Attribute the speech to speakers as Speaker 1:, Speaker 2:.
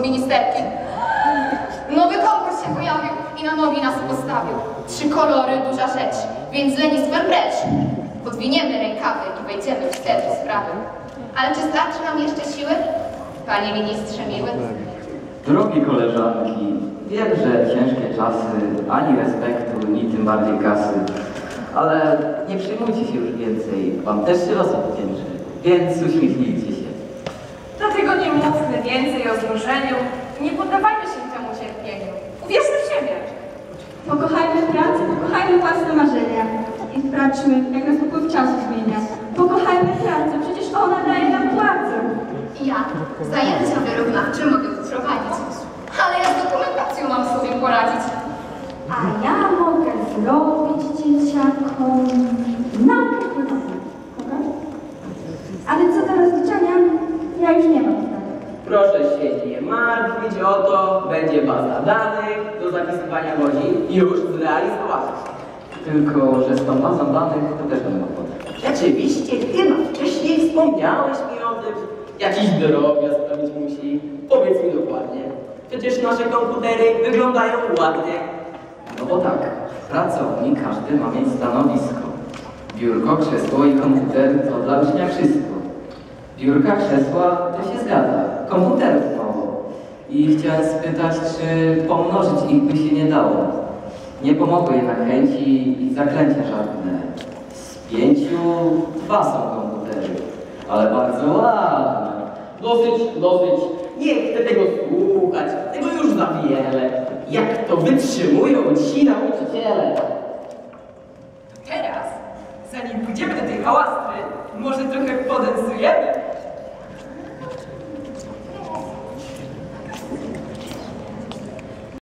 Speaker 1: ministerki. Nowy konkurs się pojawił i na nogi nas postawił. Trzy kolory, duża rzecz, więc lenistwem precz. Podwiniemy rękawy i wejdziemy w sedno sprawy. Ale czy starczy nam jeszcze siły? Panie ministrze miły.
Speaker 2: Drogie koleżanki, wiem, że ciężkie czasy, ani respektu, ni tym bardziej kasy. Ale nie przejmujcie się już więcej, wam też się los więc uśmiechnijcie się.
Speaker 3: Dlatego nie mówmy więcej o znużeniu i nie poddawajmy się temu cierpieniu. Uwierzmy w siebie.
Speaker 4: Pokochajmy pracę, pokochajmy własne marzenia i sprawdźmy, jak nas upływ czasu zmienia. Pokochajmy pracę, przecież ona daje nam płacę.
Speaker 1: I ja zajęcia wyrównawcze mogę prowadzić. Ale ja z dokumentacją mam sobie poradzić.
Speaker 4: A ja mogę zrobić dzieciakom. Mogę? Ale co do rozliczania, ja już nie mam.
Speaker 5: Proszę się nie martwić o to, będzie baza danych do zapisywania godzin już zrealizowana.
Speaker 2: Tylko, że z tą bazą danych to też mógł podać.
Speaker 5: Rzeczywiście, chyba wcześniej wspomniałeś mi o tym. Jakiś drobiazg sprawić musi. Powiedz mi dokładnie. Przecież nasze komputery wyglądają ładnie.
Speaker 2: No bo tak, w pracowni każdy ma mieć stanowisko. Biurko, krzesło i komputer to dla ucznia wszystko. Biurka, krzesła to się zgadza. I chciałem spytać, czy pomnożyć ich by się nie dało. Nie pomogły jednak chęci i zaklęcia żadne. Z pięciu dwa są komputery, ale bardzo ładne.
Speaker 5: Dosyć, dosyć. Nie chcę tego słuchać. Tego już za wiele. Jak to wytrzymują ci nauczyciele?
Speaker 3: Teraz, zanim pójdziemy do tej hałastry, może trochę podensujemy.